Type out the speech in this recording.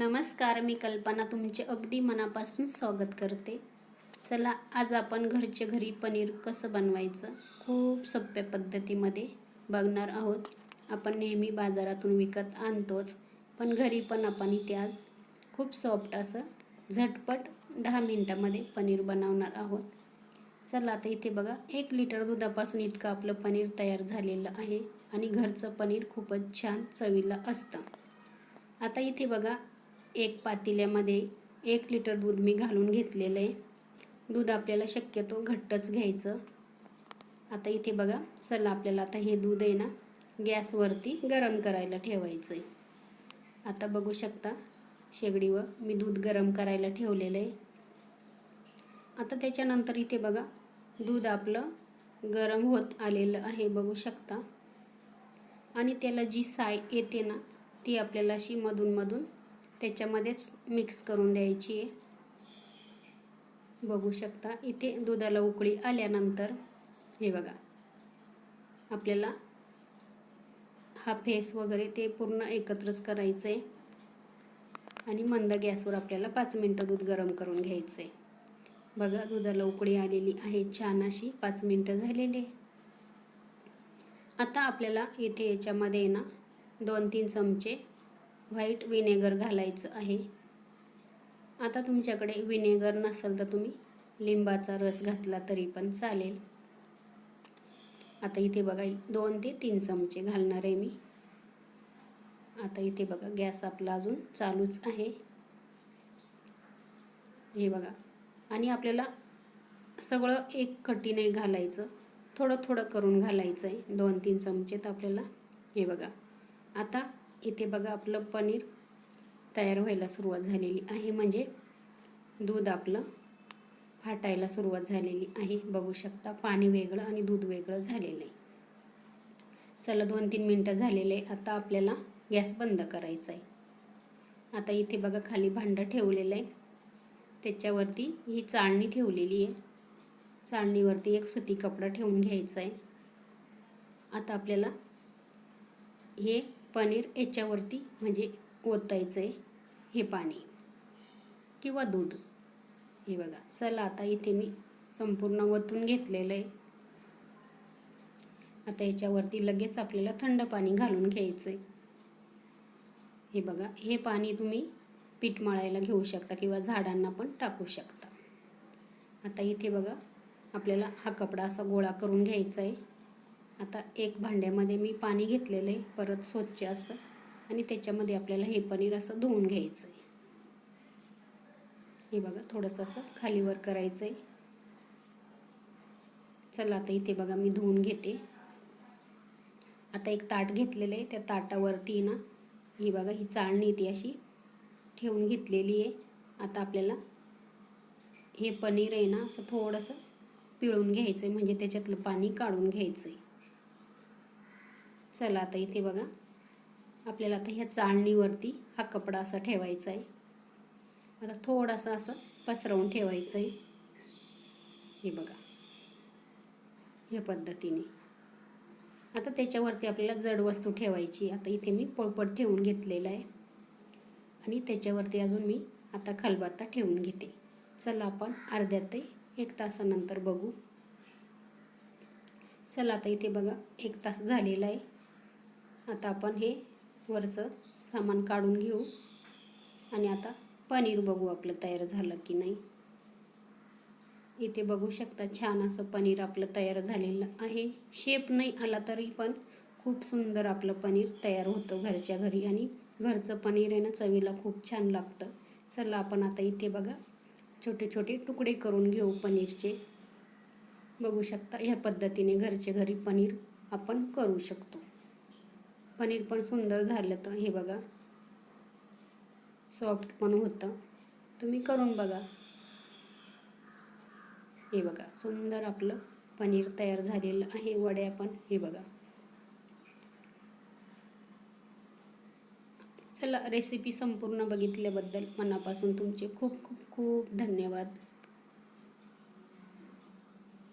नमस्कार मी कल्पना तुमचे अगदी मनापासून स्वागत करते. चला आज आपण घरचे घरी पनीर कसं बनवायचं खूप सोप्या पद्धतीमध्ये बघणार आहोत. आपण नेहमी बाजारातून विकत आणतोच पण घरी पण आपण इथे आज खूप सॉफ्ट असं झटपट दहा मिनटामध्ये पनीर बनवणार आहोत. चला आता इथे बघा एक लिटर दुधापासून इतकं आपलं पनीर तयार झालेलं आहे आणि घरचं पनीर खूपच छान चवीला असतं. आता इथे बघा एक पातेल्यामध्ये एक लिटर दूध मी घालून घेतलेलं आहे. दूध आपल्याला शक्यतो घट्टच घ्यायचं. आता इथे बघा चला आपल्याला आता हे दूध आहे ना गॅसवरती गरम करायला ठेवायचं आहे. आता बघू शकता शेगडीवर मी दूध गरम करायला ठेवलेलं आहे. आता त्याच्यानंतर इथे बघा दूध आपलं गरम होत आलेलं आहे बघू शकता. आणि त्याला जी साय येते ना ती आपल्याला अशी मधून त्याच्यामध्येच मिक्स करून द्यायची. आहे बघू शकता इथे दुधाला उकळी आल्यानंतर हे बघा. आपल्याला हा फेस वगैरे ते पूर्ण एकत्रच करायचं आहे आणि मंद गॅसवर आपल्याला पाच मिनटं दूध गरम करून घ्यायचं आहे बघा दुधाला उकळी आलेली आहे छान अशी पाच मिनटं झालेली. आता आपल्याला इथे याच्यामध्ये ना दोन तीन चमचे व्हाईट विनेगर घालायचं आहे. आता तुमच्याकडे विनेगर नसेल तर तुम्ही लिंबाचा रस घातला तरी पण चालेल. आता इथे बघा दोन ते तीन चमचे घालणार आहे मी. आता इथे बघा गॅस आपला अजून चालूच आहे. हे बघा आणि आपल्याला सगळं एक कटी नाही घालायचं. थोडं थोडं करून घालायचं आहे दोन तीन चमचे तर आपल्याला. हे बघा आता इथे बघा आपलं पनीर तयार व्हायला सुरुवात झालेली आहे. म्हणजे दूध आपलं फाटायला सुरुवात झालेली आहे. बघू शकता पाणी वेगळं आणि दूध वेगळं झालेलं आहे. चला दोन तीन मिनटं झालेले आहे आता आपल्याला गॅस बंद करायचा आहे. आता इथे बघा खाली भांडं ठेवलेलं आहे. त्याच्यावरती ही चाळणी ठेवलेली आहे. चाळणीवरती एक सुती कपडा ठेवून घ्यायचा आहे. आता आपल्याला हे पनीर याच्यावरती म्हणजे ओतायचं आहे हे पाणी. किंवा दूध. हे बघा चला आता इथे मी संपूर्ण ओतून घेतलेलं आहे. आता याच्यावरती लगेच आपल्याला थंड पाणी घालून घ्यायचं आहे हे बघा हे पाणी तुम्ही पीठ मळायला घेऊ शकता किंवा झाडांना पण टाकू शकता. आता इथे बघा आपल्याला हा कपडा असा गोळा करून घ्यायचा आहे आता एक भांड्यामध्ये मी पाणी घेतलेलं आहे परत स्वच्छ असं. आणि त्याच्यामध्ये आपल्याला हे पनीर असं धुवून घ्यायचं आहे हे बघा थोडंसं असं खालीवर करायचं आहे चला आता इथे बघा मी धुवून घेते. आता एक ताट घेतलेलं आहे त्या ताटावरती ना ही बघा ही चाळणी ती अशी ठेवून घेतलेली आहे. आता आपल्याला हे पनीर आहे ना असं थोडंसं पिळून घ्यायचं आहे म्हणजे त्याच्यातलं पाणी काढून घ्यायचं आहे चला आता इथे बघा. आपल्याला आता ह्या चाळणीवरती हा कपडा असा ठेवायचा आहे आता थोडासा असं पसरवून ठेवायचं आहे हे बघा. या पद्धतीने. आता त्याच्यावरती आपल्याला जड वस्तू ठेवायची. आता इथे मी पोळपट ठेवून घेतलेलं आहे आणि त्याच्यावरती अजून मी आता खलबत्ता ठेवून घेते. चला आपण अर्ध्या ते एक तासानंतर बघू. चला आता इथे बघा एक तास झालेला आहे आता आपण हे वरचं सामान काढून घेऊ. आणि आता पनीर बघू आपलं तयार झालं की नाही. इथे बघू शकता छान असं पनीर आपलं तयार झालेलं आहे. शेप नाही आला तरी पण खूप सुंदर आपलं पनीर तयार होतं घरच्या घरी. आणि घरचं पनीर आहे ना चवीला खूप छान लागतं. चला आपण आता इथे बघा. छोटे छोटे तुकडे करून घेऊ पनीरचे. बघू शकता ह्या पद्धतीने घरचे घरी पनीर आपण करू शकतो. पनीर पण सुंदर झालं तर. हे बघा. सॉफ्ट पण होतं. तुम्ही करून बघा. हे बघा सुंदर आपलं पनीर तयार झालेलं आहे. वड्या पण हे बघा. चला रेसिपी संपूर्ण बघितल्याबद्दल मनापासून तुमचे खूप खूप खूप धन्यवाद.